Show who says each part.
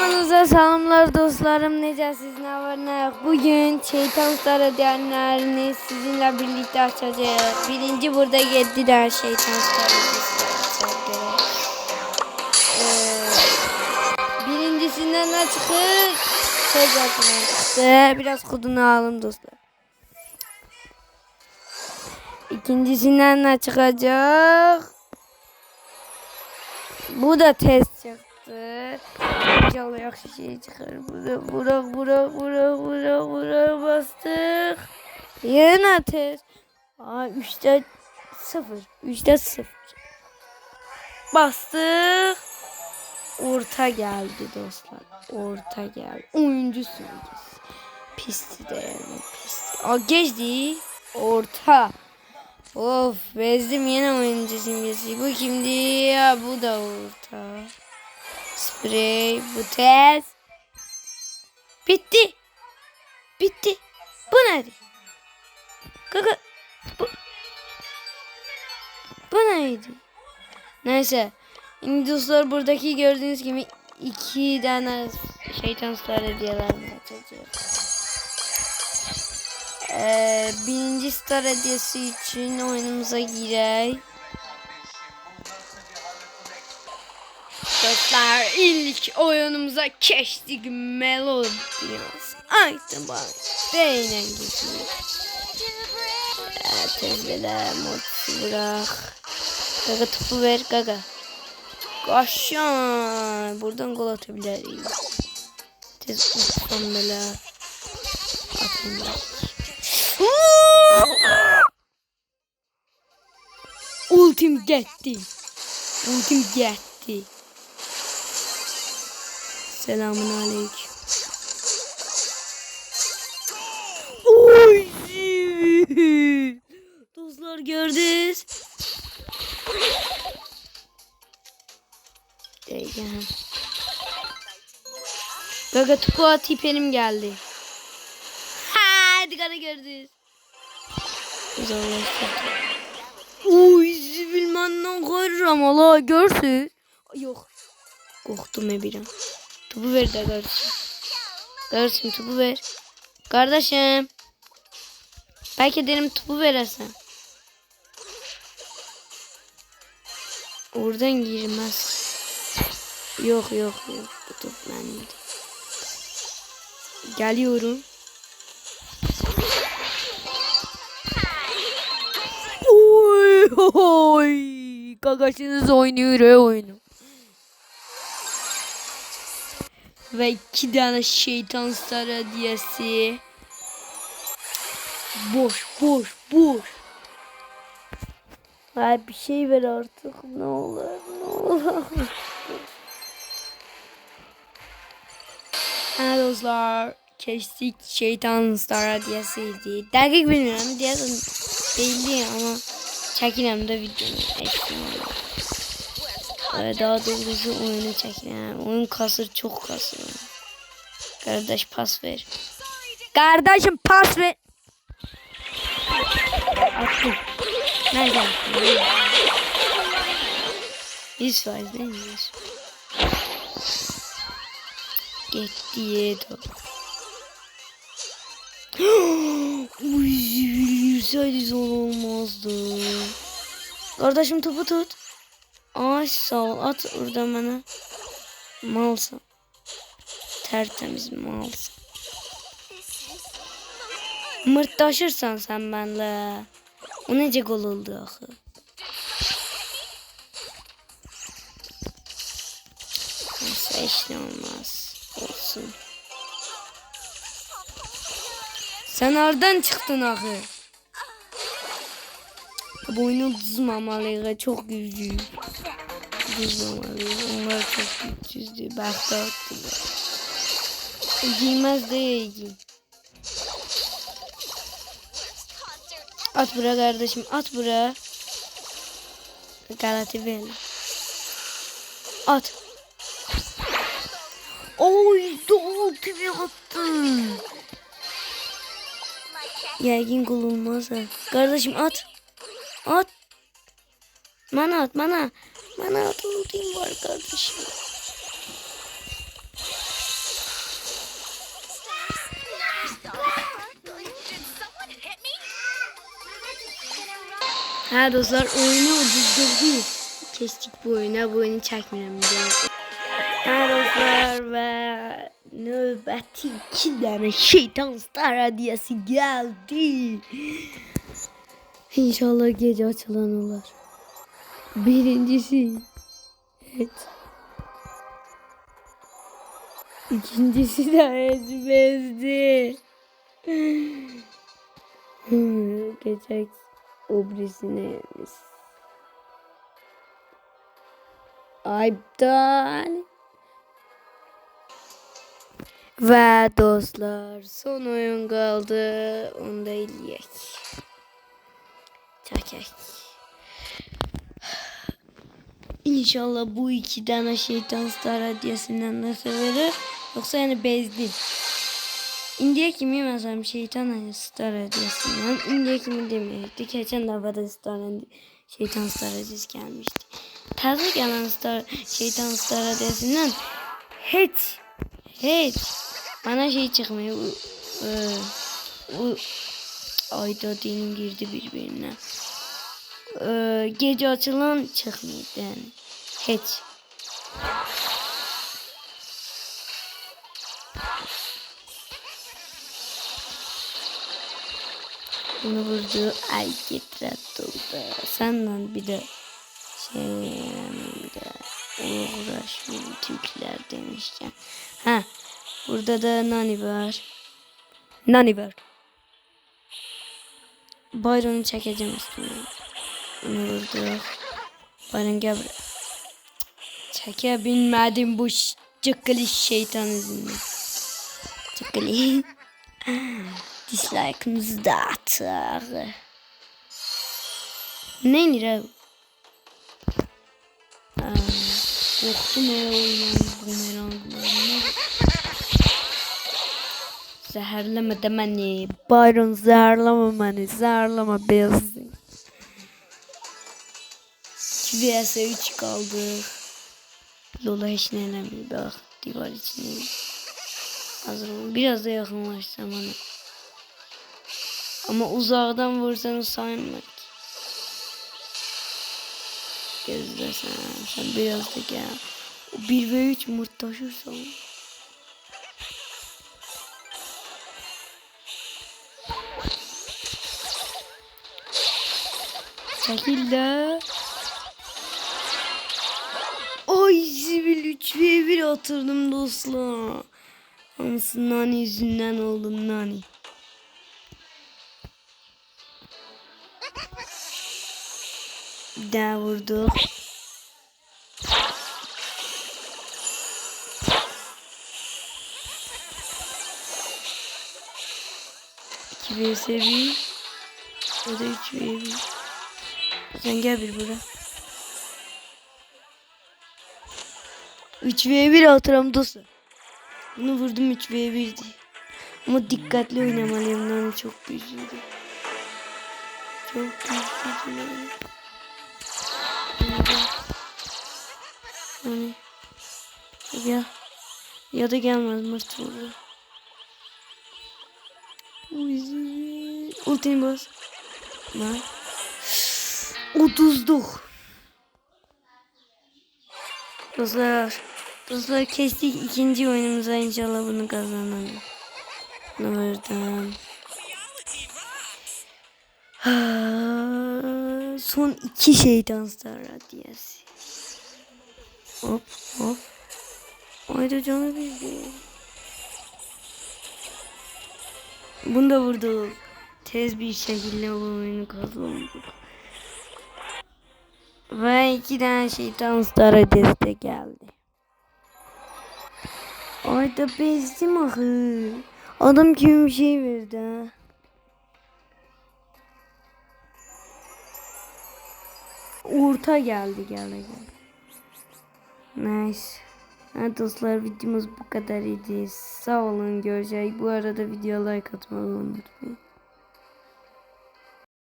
Speaker 1: Hamınıza salamlar dostlarım. Necəsiz, nə var, nə yox. Bugün şeytan starı diyenlerini sizinle birlikte açacağız. Birinci burada 7 tane şeytan göstereceğim. Ee, birincisinden ne çıkır? Söz altından çıktı. Biraz kodunu alın dostlar. İkincisinden ne çıkacak? Bu da test çıktı. İnşallah yaxşı şey çıkar. Bura, bura, bura, bura, bura, bura bastık. Yine test. Aa, 3'te 0. 3'te 0. Bastık. Orta geldi dostlar. Orta geldi. Oyuncu simgesi. Pisti de yani pisti. Aa, geçti. Orta. Of bezdim yine oyuncu simgesi. Bu kimdi? Ya bu da orta. Sprey, bu tez. Bitti. Bitti. Bu neydi? Kaka. Bu. Bu neydi? Neyse. Şimdi dostlar buradaki gördüğünüz gibi iki tane şeytan star hediyelerini açacağız. Ee, birinci star hediyesi için oyunumuza girey. Dostlar ilk oyunumuza geçtik Melodias. Ayten bak. Değinen geçiyor. Evet, tezgede mod bırak. Gaga topu ver gaga. Kaşan. Buradan gol atabiliriz. Tez uçsam böyle. Atın Ultim gitti. Ultim gitti. Selamun aleyküm. Oy! Dostlar gördünüz. Gaga tupu tipenim geldi. Hadi gaga gördünüz. Uzaklaştırdım. Oy bilmem koyuram Allah görsün. Yok. Korktum bir an. Topu ver de kardeşim. Kardeşim topu ver. Kardeşim. Belki dedim topu veresin. Oradan girmez. Yok yok yok. Bu top bende. Geliyorum. Oy oy. Kakaşınız oynuyor oyunu. Ve iki tane şeytan star hediyesi. Boş boş boş. Hayır bir şey ver artık ne olur ne olur. Ha dostlar kestik şeytan star hediyesiydi. Dakik bilmiyorum diyelim değildi ama çekinem de videonun ekstrem. Ee, daha doğrusu oyunu çekinem. Oyun kasır çok kasır. Kardeş pas ver. Kardeşim pas ver. Attım. Nereden? Yüz faiz değil mi? Yüz. Gitti yedo. Uy, yüzseydi olmazdı. Kardeşim topu tut. Sağ ol. At oradan bana. Malsın. Tertemiz malsın. Mırtlaşırsan sen benle. O nece gol oldu axı? Neyse işte olmaz. Olsun. Sen nereden çıktın axı? Bu oyunu. Çok güçlü. Düzmamalıyıq. Onlar çok güçsüzdü. Bəxtə atdılar. Giymez değil. At bura kardeşim at bura. Galati ver. At. Oy dolu gibi attın. Yergin kul olmaz ha. Kardeşim at. At. Bana at bana. Bana atıldım var kardeşim. Ha dostlar oyunu ucuzladı. Kestik bu oyuna. Bu oyunu çekmiyorum. Ha dostlar ve nöbeti iki tane şeytan star hadiyesi geldi. İnşallah gece açılan olur. Birincisi. Evet. İkincisi de ezbezdi. Geçecek obrisine Ayıptan. Ve dostlar son oyun kaldı. Onu da eləyək. Çəkək. İnşallah bu iki tane şeytan star hediyesinden nasıl verir. Yoksa yani bezdim. İndiye kimi mesela şeytan star hediyesinden. İndiye kimi demeyekti. Geçen defa star şeytan star hediyesi gelmişti. Taze gelen star şeytan star hediyesinden hiç hiç bana şey çıkmıyor. U, u, ayda dilim girdi birbirine. Ee, gece açılan çıkmıyor yani. Hiç. Bunu vurdu. Ay getirat oldu. Senden bir de şey bir de uğraşmayayım Türkler demişken. Ha burada da Nani var. Nani var. Bayramı çekeceğim üstüne. Bunu vurdu. Bayram gel buraya. Çekebilmedim bu cıkkılı şeytan yüzünden. Cıkkılı. Dislike'ımızı da atar. Ne nire? Aa, Korktum ya oynayan bumeranglarını. Zehirleme de beni. Byron zehirleme beni. Zehirleme beyazı. 2 vs 3 kaldı. Lola hiç ne elemiyor. Bak divar içine. Hazır olun. Biraz da yakınlaşsam bana. Ama uzaktan vursanız sayılmaz. Gözde sen. Biraz da gel. O 1 ve 3 mırt taşırsan. Ay Sibil 3 ve 1 atırdım dostlar. Anasının nani yüzünden oldum nani. Bir daha vurdu. İki vs bir. O da üç bir. Sen gel bir bura. 3 v 1 atıram dostlar. Bunu vurdum 3 v 1'di. Ama dikkatli oynamalıyım lan çok güçlüydü. Çok güçlüydü. Hani ya ya da gelmez mırt vurdu. Uy, Ultimi bas. Lan. 39. Dostlar, dostlar kestik ikinci oyunumuza inşallah bunu kazanalım. Nereden? Ha, son iki şeytan star radyası. Hop hop. Ayda canı bildi. Bunu da vurduk. Tez bir şekilde bu oyunu kazandık. Ve iki tane şeytan star radyası geldi. Ayda bezdim ahı. Adam bir şey verdi ha. Orta geldi geldi. Nice. Evet dostlar videomuz bu kadar idi. Sağ olun görüşürüz. Bu arada video like atmayı unutmayın.